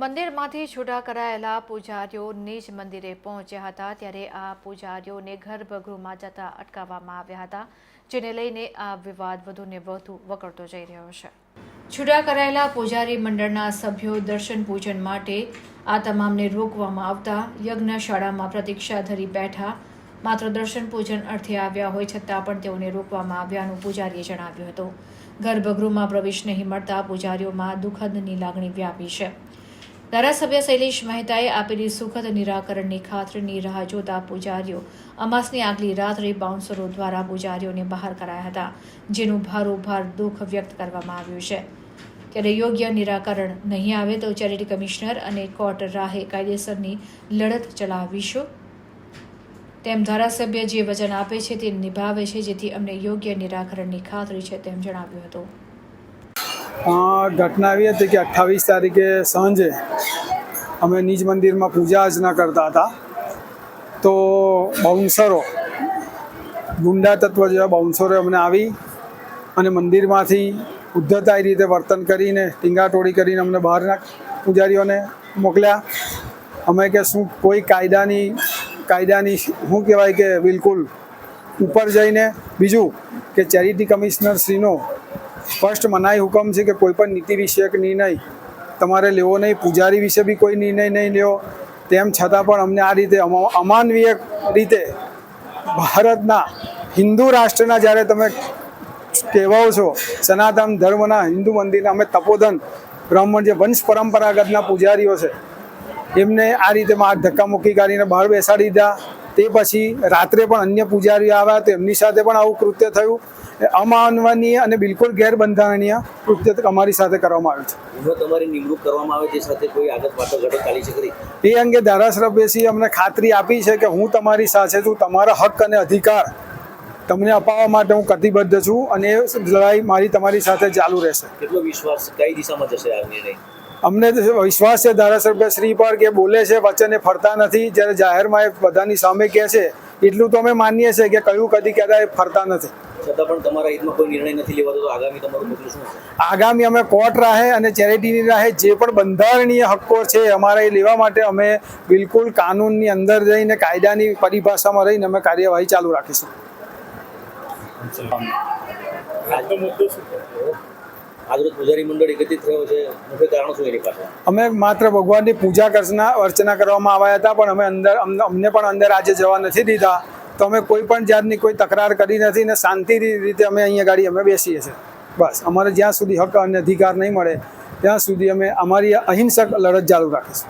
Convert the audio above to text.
મંદિરમાંથી છૂટા કરાયેલા પૂજારીઓ નિજ મંદિરે પહોંચ્યા હતા ત્યારે આ પૂજારીઓને ગર્ભગૃહમાં જતા અટકાવવામાં આવ્યા હતા, જેને લઈને આ વિવાદ વધુને વધુ વકરતો જઈ રહ્યો છે. છૂટા કરાયેલા પૂજારી મંડળના સભ્યો દર્શન પૂજન માટે આ તમામને રોકવામાં આવતા યજ્ઞશાળામાં પ્રતીક્ષા ધરી બેઠા. માત્ર દર્શન પૂજન અર્થે આવ્યા હોય છતાં પણ તેઓને રોકવામાં આવ્યાનું પૂજારીએ જણાવ્યું હતું. ગર્ભગૃહમાં પ્રવેશ નહીં મળતા પૂજારીઓમાં દુઃખદની લાગણી વ્યાપી છે. ધારાસભ્ય શૈલેષ મહેતાએ આપેલી સુખદ નિરાકરણની ખાતરીની રાહ જોતા પૂજારીઓ અમાસની આગલી રાત્રે બાઉન્સરો દ્વારા પૂજારીઓને બહાર કરાયા હતા, જેનું ભારોભાર દુઃખ વ્યક્ત કરવામાં આવ્યું છે. ત્યારે યોગ્ય નિરાકરણ નહીં આવે તો ચેરિટી કમિશનર અને કોર્ટ રાહે કાયદેસરની લડત ચલાવીશું. તેમ ધારાસભ્ય જે વચન આપે છે તે નિભાવે છે, જેથી અમને યોગ્ય નિરાકરણની ખાતરી છે તેમ જણાવ્યું હતું. ઘટના એવી હતી કે અઠ્ઠાવીસ તારીખે સાંજે અમે નિજ મંદિરમાં પૂજા અર્ચના કરતા હતા. તો બાઉન્સરો, ગુંડા તત્વ જેવા બાઉન્સરો અમને આવી અને મંદિરમાંથી ઉદ્ધતાઈ રીતે વર્તન કરીને, ટીંગાટોળી કરીને અમને બહારના પૂજારીઓને મોકલ્યા. અમે કે શું કોઈ કાયદાની કાયદાની શું કહેવાય કે બિલકુલ ઉપર જઈને, બીજું કે ચેરિટી કમિશનર શ્રીનો સ્પષ્ટ મનાઈ હુકમ છે કે કોઈ પણ નીતિ વિષયક નિર્ણય તમારે લેવો નહીં, પૂજારી વિશે બી કોઈ નિર્ણય નહીં લેવો તેમ છતાં પણ અમને આ રીતે અમા- અમાનવીય રીતે ભારતના હિન્દુ રાષ્ટ્રના જ્યારે તમે કહેવાઓ છો, સનાતન ધર્મના હિન્દુ મંદિરના અમે તપોધન, બ્રાહ્મણ જે વંશ પરંપરાગતના પૂજારીઓ છે, એમને આ રીતે ધક્કા ધક્કામુક્કી કાઢીને બહાર બેસાડી દીધા. તે પછી રાત્રે પણ અન્ય પૂજારીઓ આવ્યા તો એમની સાથે પણ આવું કૃત્ય થયું. અમાનવનીય અને બિલકુલ ગેરબંધારણીય કૃત્ય અમારી સાથે કરવામાં આવ્યું જો તમારી નિમણૂક કરવામાં આવે તે સાથે કોઈ આગળ વાટાઘાટો ચાલી છે ખરી એ અંગે ધારાસભ્યશ્રી અમને ખાતરી આપી છે કે હું તમારી સાથે છું તમારા હક અને અધિકાર તમને અપાવવા માટે હું કટિબદ્ધ છું અને એ લડાઈ મારી તમારી સાથે ચાલુ રહેશે. કેટલો વિશ્વાસ કઈ દિશામાં જશે આ નિર્ણય? અમને તો વિશ્વાસ છે ધારાસભ્ય શ્રી પર કે બોલે છે વચને ફરતા નથી. જ્યારે જાહેરમાં એ બધાની સામે કહે છે એટલું તો અમે માનીએ છીએ કે કયું કદી કહેતા એ ફરતા નથી. છતાં પણ તમારા હિતમાં કોઈ નિર્ણય નથી લેવાતો તો આગામી તમારું પગલું શું આગામી અમે કોર્ટ રાહે અને ચેરિટીની રાહે જે પણ બંધારણીય હક્કો છે અમારા એ લેવા માટે અમે બિલકુલ કાનૂનની અંદર જઈને કાયદાની પરિભાષામાં રહીને અમે કાર્યવાહી ચાલુ રાખીશું. અમે માત્ર ભગવાનની પૂજા અર્ચના અર્ચના કરવામાં આવ્યા હતા, પણ અમે અંદર અમને પણ અંદર આજે જવા નથી દીધા. તો અમે કોઈ પણ જાતની કોઈ તકરાર કરી નથી ને શાંતિ રીતે અમે અહીંયા ગાડી અમે બેસીએ છીએ. બસ, અમારે જ્યાં સુધી હક અને અધિકાર નહીં મળે, ત્યાં સુધી અમે અમારી અહિંસક લડત ચાલુ રાખીશું.